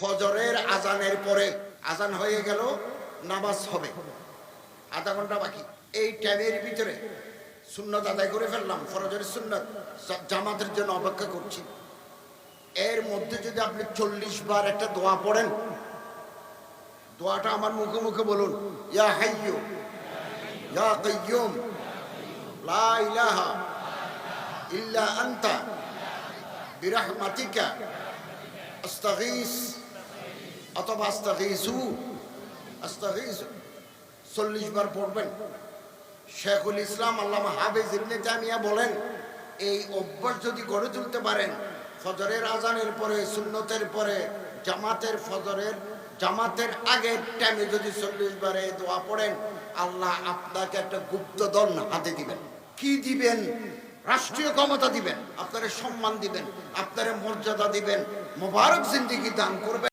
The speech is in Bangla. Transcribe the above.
ফজরের আজানের পরে আজান হয়ে গেল, নামাজ হবে। আধা ঘণ্টা বাকি। এই টাইমের ভিতরে সুন্নত আদায় করে ফেললাম, ফরজের সুন্নত জামাতের জন্য অপেক্ষা করছি। এর মধ্যে যদি আপনি চল্লিশ বার একটা দোয়া পড়েন, দোয়াটা আমার মুখে মুখে বলুন, ইয়া হাইয়ু ইয়া কাইয়ুম লা ইলাহা ইল্লা আনতা, বিরহমাতিকা, আস্তাগীস। চল্লিশ বার পড়বেন। শেখুল ইসলাম ইবনে বলেন, এই অভ্যাস যদি গড়ে তুলতে পারেন, ফজরের আজানের পরে, সুন্নতের পরে, জামাতের ফজরের, জামাতের আগের টাইমে যদি চল্লিশ বারে দোয়া পড়েন, আল্লাহ আপনাকে একটা গুপ্তধন হাতে দিবেন। কি দিবেন? রাষ্ট্রীয় ক্ষমতা দিবেন, আপনার সম্মান দিবেন, আপনার মর্যাদা দিবেন, মোবারক জিন্দিগি দান করবেন।